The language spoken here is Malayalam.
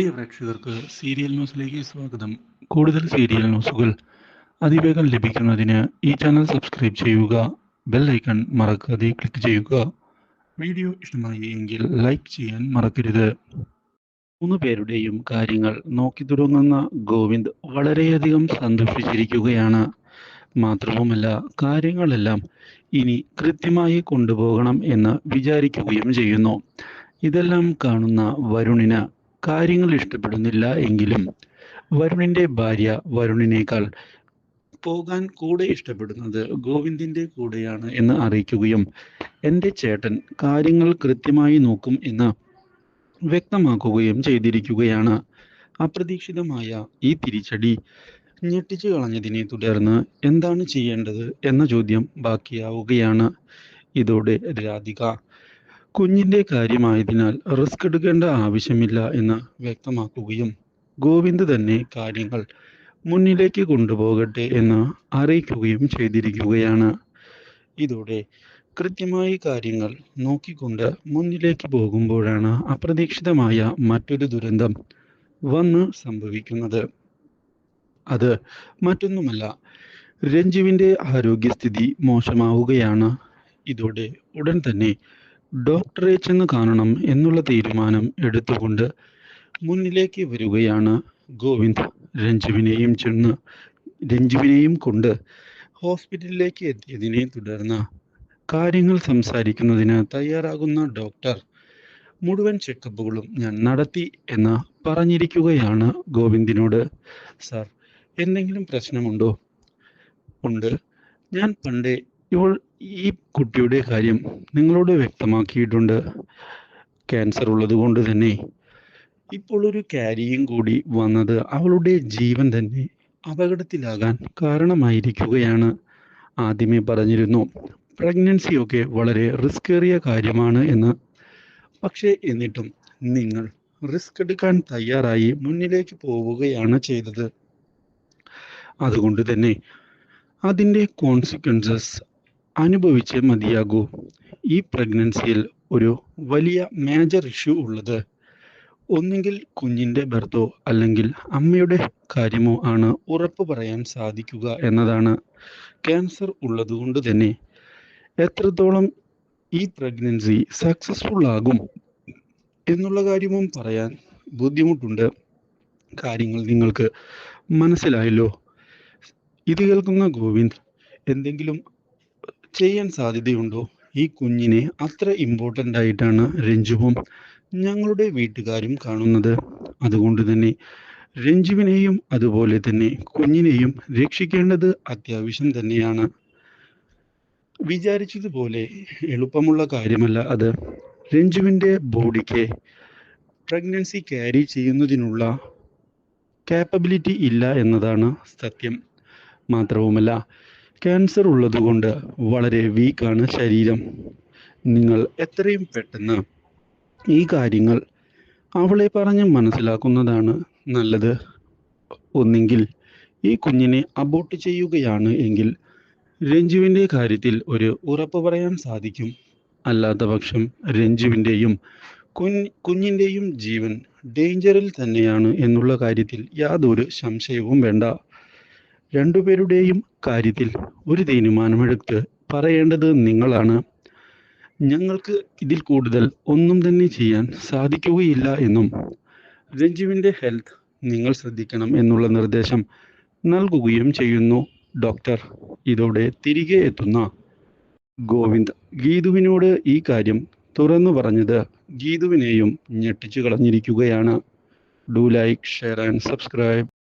പ്രിയ പ്രേക്ഷകർക്ക് സീരിയൽ ന്യൂസിലേക്ക് സ്വാഗതം. കൂടുതൽ സീരിയൽ ന്യൂസുകൾ അതിവേഗം ലഭിക്കുന്നതിന് ഈ ചാനൽ സബ്സ്ക്രൈബ് ചെയ്യുക ബെൽ ഐക്കൺ മറക്കാതെ ക്ലിക്ക് ചെയ്യുക. വീഡിയോ ഇഷ്ടമായി എങ്കിൽ ലൈക്ക് ചെയ്യാൻ മറക്കരുത്. മൂന്ന് പേരുടെയും കാര്യങ്ങൾ നോക്കി തുടങ്ങുന്ന ഗോവിന്ദ് വളരെയധികം സന്തോഷിച്ചിരിക്കുകയാണ്. മാത്രവുമല്ല കാര്യങ്ങളെല്ലാം ഇനി കൃത്യമായി കൊണ്ടുപോകണം എന്ന് വിചാരിക്കുകയും ചെയ്യുന്നു. ഇതെല്ലാം കാണുന്ന വരുണിന് കാര്യങ്ങൾ ഇഷ്ടപ്പെടുന്നില്ല എങ്കിലും വരുണിന്റെ ഭാര്യ വരുണിനേക്കാൾ പോകാൻ കൂടെ ഇഷ്ടപ്പെടുന്നത് ഗോവിന്ദിന്റെ കൂടെയാണ് എന്ന് അറിയിക്കുകയും എന്റെ ചേട്ടൻ കാര്യങ്ങൾ കൃത്യമായി നോക്കും എന്ന് വ്യക്തമാക്കുകയും ചെയ്തിരിക്കുകയാണ്. അപ്രതീക്ഷിതമായ ഈ തിരിച്ചടി ഞെട്ടിച്ചു കളഞ്ഞതിനെ തുടർന്ന് എന്താണ് ചെയ്യേണ്ടത് എന്ന ചോദ്യം ബാക്കിയാവുകയാണ്. ഇതോടെ രാധിക കുഞ്ഞിന്റെ കാര്യമായതിനാൽ റിസ്ക് എടുക്കേണ്ട ആവശ്യമില്ല എന്ന് വ്യക്തമാക്കുകയും ഗോവിന്ദ് തന്നെ കാര്യങ്ങൾ മുന്നിലേക്ക് കൊണ്ടുപോകട്ടെ എന്ന് അറിയിക്കുകയും ചെയ്തിരിക്കുകയാണ്. ഇതോടെ കൃത്യമായി കാര്യങ്ങൾ നോക്കിക്കൊണ്ട് മുന്നിലേക്ക് പോകുമ്പോഴാണ് അപ്രതീക്ഷിതമായ മറ്റൊരു ദുരന്തം വന്ന് സംഭവിക്കുന്നത്. അത് മറ്റൊന്നുമല്ല രഞ്ജുവിന്റെ ആരോഗ്യസ്ഥിതി മോശമാവുകയാണ്. ഇതോടെ ഉടൻ തന്നെ ഡോക്ടറെ ചെന്ന് കാണണം എന്നുള്ള തീരുമാനം എടുത്തുകൊണ്ട് മുന്നിലേക്ക് വരികയാണ് ഗോവിന്ദ്. രഞ്ജുവിനെയും ചെന്ന് രഞ്ജുവിനെയും കൊണ്ട് ഹോസ്പിറ്റലിലേക്ക് എത്തിയതിനെ തുടർന്ന് കാര്യങ്ങൾ സംസാരിക്കുന്നതിന് തയ്യാറാകുന്ന ഡോക്ടർ മുഴുവൻ ചെക്കപ്പുകളും ഞാൻ നടത്തി എന്ന് പറഞ്ഞിരിക്കുകയാണ് ഗോവിന്ദിനോട്. സാർ എന്തെങ്കിലും പ്രശ്നമുണ്ടോ? ഉണ്ട്. ഞാൻ പണ്ടേ ഇവൾ ഈ കുട്ടിയുടെ കാര്യം നിങ്ങളോട് വ്യക്തമാക്കിയിട്ടുണ്ട്. ക്യാൻസർ ഉള്ളത് കൊണ്ട് തന്നെ. ഇപ്പോൾ ഒരു കാരിയും കൂടി വന്നത് അവളുടെ ജീവൻ തന്നെ അപകടത്തിലാകാൻ കാരണമായിരിക്കുകയാണ്. ആദ്യമേ പറഞ്ഞിരുന്നു പ്രഗ്നൻസി ഒക്കെ വളരെ റിസ്ക് ഏറിയ കാര്യമാണ് എന്ന്. പക്ഷേ എന്നിട്ടും നിങ്ങൾ റിസ്ക് എടുക്കാൻ തയ്യാറായി മുന്നിലേക്ക് പോവുകയാണ് ചെയ്തത്. അതുകൊണ്ട് തന്നെ അതിന്റെ കോൺസിക്വൻസസ് അനുഭവിച്ചേ മതിയാകൂ. ഈ പ്രഗ്നൻസിയിൽ ഒരു വലിയ മേജർ ഇഷ്യൂ ഉള്ളത് ഒന്നുകിൽ കുഞ്ഞിന്റെ ബർത്തോ അല്ലെങ്കിൽ അമ്മയുടെ കാര്യമോ ആണ് ഉറപ്പ് പറയാൻ സാധിക്കുക എന്നതാണ്. ക്യാൻസർ ഉള്ളതുകൊണ്ട് തന്നെ എത്രത്തോളം ഈ പ്രഗ്നൻസി സക്സസ്ഫുൾ ആകും എന്നുള്ള കാര്യവും പറയാൻ ബുദ്ധിമുട്ടുണ്ട്. കാര്യങ്ങൾ നിങ്ങൾക്ക് മനസ്സിലായല്ലോ. ഇത് കേൾക്കുന്ന ഗോവിന്ദ് എന്തെങ്കിലും ചെയ്യാൻ സാധ്യതയുണ്ടോ? ഈ കുഞ്ഞിനെ അത്ര ഇമ്പോർട്ടന്റ് ആയിട്ടാണ് രഞ്ജുവും ഞങ്ങളുടെ വീട്ടുകാരും കാണുന്നത്. അതുകൊണ്ട് തന്നെ രഞ്ജുവിനെയും അതുപോലെ തന്നെ കുഞ്ഞിനെയും രക്ഷിക്കേണ്ടത് അത്യാവശ്യം തന്നെയാണ്. വിചാരിച്ചതുപോലെ എളുപ്പമുള്ള കാര്യമല്ല അത്. രഞ്ജുവിന്റെ ബോഡിക്ക് പ്രഗ്നൻസി ക്യാരി ചെയ്യുന്നതിനുള്ള കാപ്പബിലിറ്റി ഇല്ല എന്നതാണ് സത്യം. മാത്രവുമല്ല ക്യാൻസർ ഉള്ളതുകൊണ്ട് വളരെ വീക്കാണ് ശരീരം. നിങ്ങൾ എത്രയും പെട്ടെന്ന് ഈ കാര്യങ്ങൾ അവളെ പറഞ്ഞ് മനസ്സിലാക്കുന്നതാണ് നല്ലത്. ഒന്നെങ്കിൽ ഈ കുഞ്ഞിനെ അബോട്ട് ചെയ്യുകയാണ് എങ്കിൽ രഞ്ജുവിന്റെ കാര്യത്തിൽ ഒരു ഉറപ്പ് പറയാൻ സാധിക്കും. അല്ലാത്ത പക്ഷം രഞ്ജുവിന്റെയും കുഞ്ഞ് കുഞ്ഞിന്റെയും ജീവൻ ഡേഞ്ചറിൽ തന്നെയാണ് എന്നുള്ള കാര്യത്തിൽ യാതൊരു സംശയവും വേണ്ട. രണ്ടുപേരുടെയും കാര്യത്തിൽ ഒരു തീരുമാനമെടുത്ത് പറയേണ്ടത് നിങ്ങളാണ്. ഞങ്ങൾക്ക് ഇതിൽ കൂടുതൽ ഒന്നും തന്നെ ചെയ്യാൻ സാധിക്കുകയില്ല എന്നും രഞ്ജുവിന്റെ ഹെൽത്ത് നിങ്ങൾ ശ്രദ്ധിക്കണം എന്നുള്ള നിർദ്ദേശം നൽകുകയും ചെയ്യുന്നു. ഡോക്ടർ ഇതോടെ തിരികെ എത്തുന്ന ഗോവിന്ദ് ഗീതുവിനോട് ഈ കാര്യം തുറന്നു പറഞ്ഞത് ഗീതുവിനെയും ഞെട്ടിച്ചു കളഞ്ഞിരിക്കുകയാണ്. Do like share and subscribe.